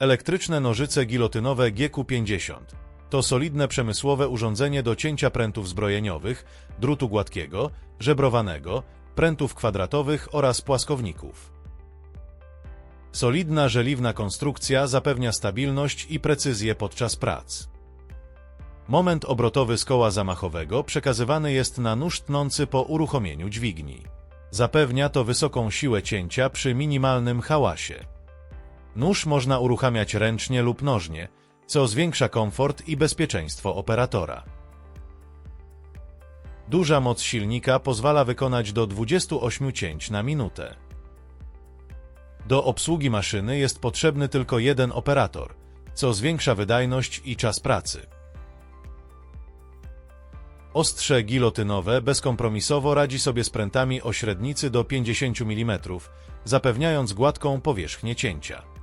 Elektryczne nożyce gilotynowe GQ50 to solidne przemysłowe urządzenie do cięcia prętów zbrojeniowych, drutu gładkiego, żebrowanego, prętów kwadratowych oraz płaskowników. Solidna, żeliwna konstrukcja zapewnia stabilność i precyzję podczas prac. Moment obrotowy z koła zamachowego przekazywany jest na nóż tnący po uruchomieniu dźwigni. Zapewnia to wysoką siłę cięcia przy minimalnym hałasie. Nóż można uruchamiać ręcznie lub nożnie, co zwiększa komfort i bezpieczeństwo operatora. Duża moc silnika pozwala wykonać do 28 cięć na minutę. Do obsługi maszyny jest potrzebny tylko jeden operator, co zwiększa wydajność i czas pracy. Ostrze gilotynowe bezkompromisowo radzi sobie z prętami o średnicy do 50 mm, zapewniając gładką powierzchnię cięcia.